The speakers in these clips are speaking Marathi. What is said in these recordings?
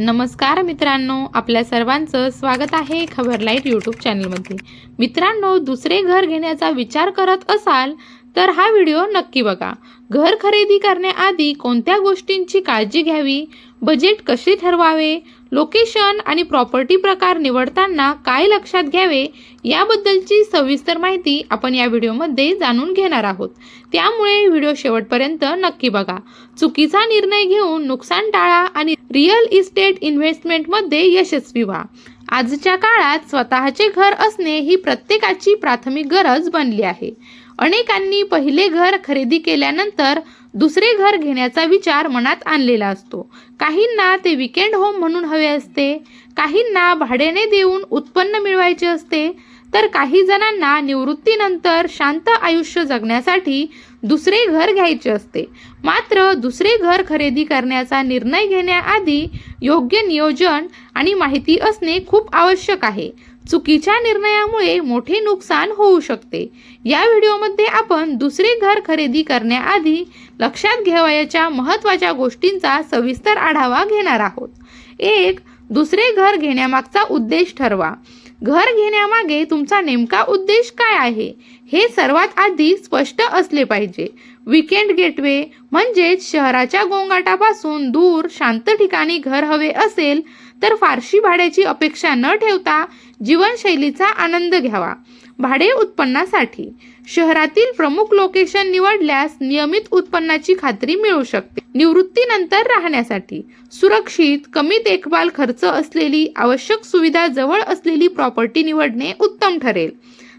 नमस्कार मित्रांनो आपल्या सर्वांचं स्वागत आहे खबर लाइट यूट्यूब चॅनलमध्ये. मित्रांनो दुसरे घर घेण्याचा विचार करत असाल तर हा व्हिडिओ नक्की बघा. घर खरेदी करण्याआधी कोणत्या गोष्टींची काळजी घ्यावी? बजेट कसे ठरवावे? लोकेशन आणि प्रॉपर्टी प्रकार निवडताना काय लक्षात घ्यावे याबद्दलची सविस्तर माहिती आपण या व्हिडिओमध्ये जाणून घेणार आहोत. त्यामुळे व्हिडिओ शेवटपर्यंत नक्की बघा. चुकीचा निर्णय घेऊन नुकसान टाळा आणि रिअल इस्टेट इन्व्हेस्टमेंटमध्ये यशस्वी व्हा. आजच्या काळात स्वतःचे घर असणे ही प्रत्येकाची प्राथमिक गरज बनली आहे. अनेकांनी पहिले घर खरेदी केल्यानंतर दुसरे घर घेण्याचा विचार मनात आणलेला असतो. काहींना ते विकेंड होम म्हणून हवे असते काहींना भाड्याने देऊन उत्पन्न मिळवायचे असते तर काही जणांना निवृत्तीनंतर शांत आयुष्य जगण्यासाठी दुसरे घर घ्यायचे असते. मात्र दुसरे घर खरेदी करण्याचा निर्णय घेण्याआधी योग्य नियोजन आणि माहिती असणे खूप आवश्यक आहे. चुकीच्या निर्णयामुळे मोठे नुकसान होऊ शकते. या व्हिडिओमध्ये आपण दुसरे घर खरेदी करण्याआधी लक्षात घ्यावयाच्या महत्त्वाच्या गोष्टींचा सविस्तर आढावा घेणार आहोत. एक दुसरे घर घेण्यामागचा उद्देश ठरवा. घर घेण्यामागे तुमचा नेमका उद्देश काय आहे? हे सर्वात आधी स्पष्ट असले पाहिजे. विकेंड गेटवे म्हणजेच शहराच्या गोंगाटापासून दूर शांत ठिकाणी घर हवे असेल तर फारशी भाड्याची अपेक्षा न ठेवता जीवनशैलीचा आनंद घ्यावा. भाडे उत्पन्नासाठी शहरातील प्रमुख लोकेशन निवडल्यास नियमित उत्पन्नाची खात्री मिळू शकते. निवृत्तीनंतर राहण्यासाठी सुरक्षित कमी देखभाल खर्च असलेली आवश्यक सुविधा जवळ असलेली प्रॉपर्टी निवडणे उत्तम ठरेल.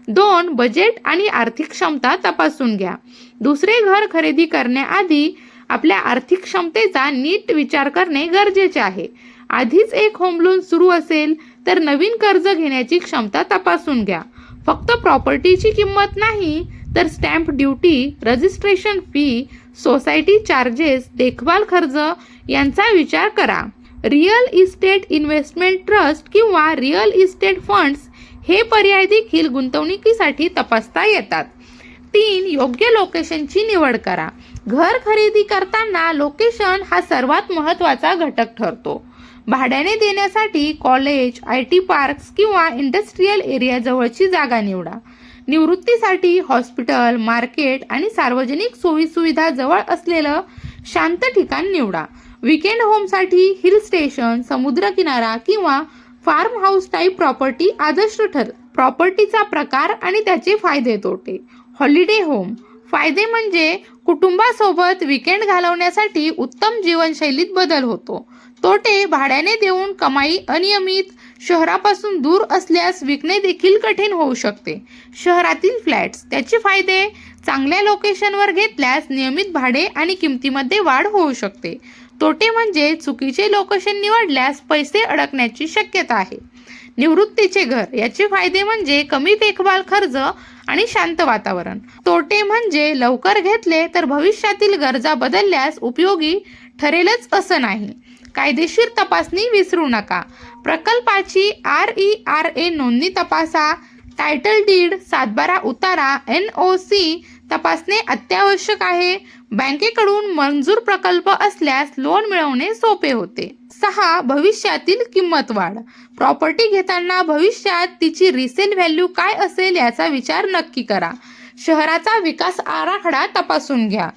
दोन बजेट आणि आर्थिक क्षमता तपासून घ्या. दुसरे घर खरेदी करण्याआधी आपल्या आर्थिक क्षमतेचा नीट विचार करणे गरजेचे आहे. आधीच एक होम लोन सुरू असेल तर नवीन कर्ज घेण्याची क्षमता तपासून घ्या. फक्त प्रॉपर्टीची किंमत नाही तर stamp duty registration fee society charges देखभाल खर्च यांचा विचार करा. रिअल इस्टेट इन्व्हेस्टमेंट ट्रस्ट किंवा रिअल इस्टेट फंड्स हे पर्याय देखील गुंतवणुकीसाठी तपासता येतात. तीन योग्य लोकेशनची निवड करा. घर खरेदी करताना लोकेशन हा सर्वात महत्त्वाचा घटक ठरतो. भाड्याने देण्यासाठी कॉलेज आय टी पार्क्स किंवा इंडस्ट्रीयल एरिया जवळची जागा निवडा. निवृत्तीसाठी हॉस्पिटल मार्केट आणि सार्वजनिक सोयीसुविधा जवळ असलेलं शांत ठिकाण निवडा. विकेंड होमसाठी हिल स्टेशन समुद्रकिनारा किंवा फार्म हाऊस टाईप प्रॉपर्टी आदर्श ठर प्रॉपर्टीचा प्रकार आणि त्याचे फायदे तोटे. Holiday home. फायदे म्हणजे कुटुंबासोबत विकेंड घालवण्यासाठी उत्तम जीवनशैलीत बदल होतो. तोटे भाड्याने देऊन कमाई अनियमित शहरापासून दूर असल्यास विकणे देखील कठीण होऊ शकते. शहरातील फ्लॅट्स त्याचे फायदे चांगल्या लोकेशनवर घेतल्यास नियमित भाडे आणि किमतीमध्ये वाढ होऊ शकते. तोटे म्हणजे चुकीचे लोकेशन निवडल्यास पैसे अडकण्याची शक्यता आहे. निवृत्तीचे घर याचे फायदे म्हणजे कमी देखभाल खर्च आणि शांत वातावरण. तोटे म्हणजे लवकर घेतले तर भविष्यातील गरजा बदलल्यास उपयोगी ठरेलच असं नाही. कायदेशीर तपासणी विसरू नका. प्रकल्पाची आर ई आर ए नोंदणी तपासा. टायटल डीड सातबारा उतारा एन ओ सी तपासणे अत्यावश्यक आहे. बँकेकडून मंजूर प्रकल्प असल्यास लोन मिळवणे सोपे होते. सहा भविष्यातील किंमत वाढ. प्रॉपर्टी घेताना भविष्यात तिची रिसेल व्हॅल्यू काय असेल याचा विचार नक्की करा. शहराचा विकास आराखडा तपासून घ्या.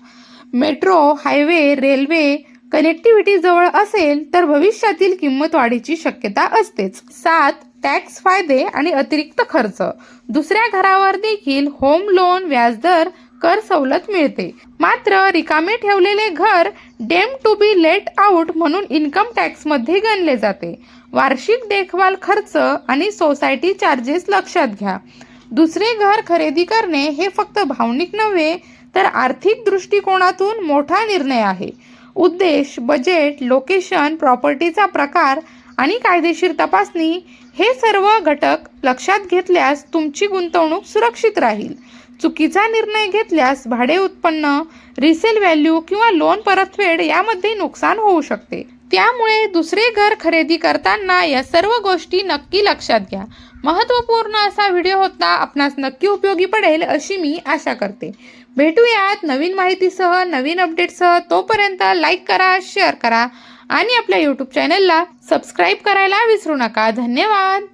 मेट्रो हायवे रेल्वे कनेक्टिव्हिटी जवळ असेल तर भविष्यातील किंमत वाढीची शक्यता असतेच. सात टॅक्स फायदे आणि अतिरिक्त खर्च. दुसऱ्या घरावर देखील होम लोन व्याजदर कर सवलत मिळते. मात्र रिकामे ठेवलेले घर deemed to be let out म्हणून इन्कम टॅक्समध्ये गणले जाते. वार्षिक देखभाल खर्च आणि सोसायटी चार्जेस लक्षात घ्या. दुसरे घर खरेदी करणे हे फक्त भावनिक नव्हे तर आर्थिक दृष्टिकोनातून मोठा निर्णय आहे. उद्देश बजेट लोकेशन प्रॉपर्टीचा प्रकार आणि कायदेशीर तपासणी हे सर्व घटक लक्षात घेतल्यास तुमची गुंतवणूक सुरक्षित राहील. चुकीचा निर्णय घेतल्यास भाडे उत्पन्न रिसेल व्हॅल्यू किंवा लोन परतफेड यामध्ये नुकसान होऊ शकते. त्यामुळे दुसरे घर खरेदी करताना या सर्व गोष्टी नक्की लक्षात घ्या. महत्त्वपूर्ण असा व्हिडिओ होता आपणास नक्की उपयोगी पडेल अशी मी आशा करते. भेटूयात नवीन माहितीसह नवीन अपडेटसह तोपर्यंत लाईक करा शेअर करा आणि आपल्या यूट्यूब चॅनलला सबस्क्राईब करायला विसरू नका. धन्यवाद!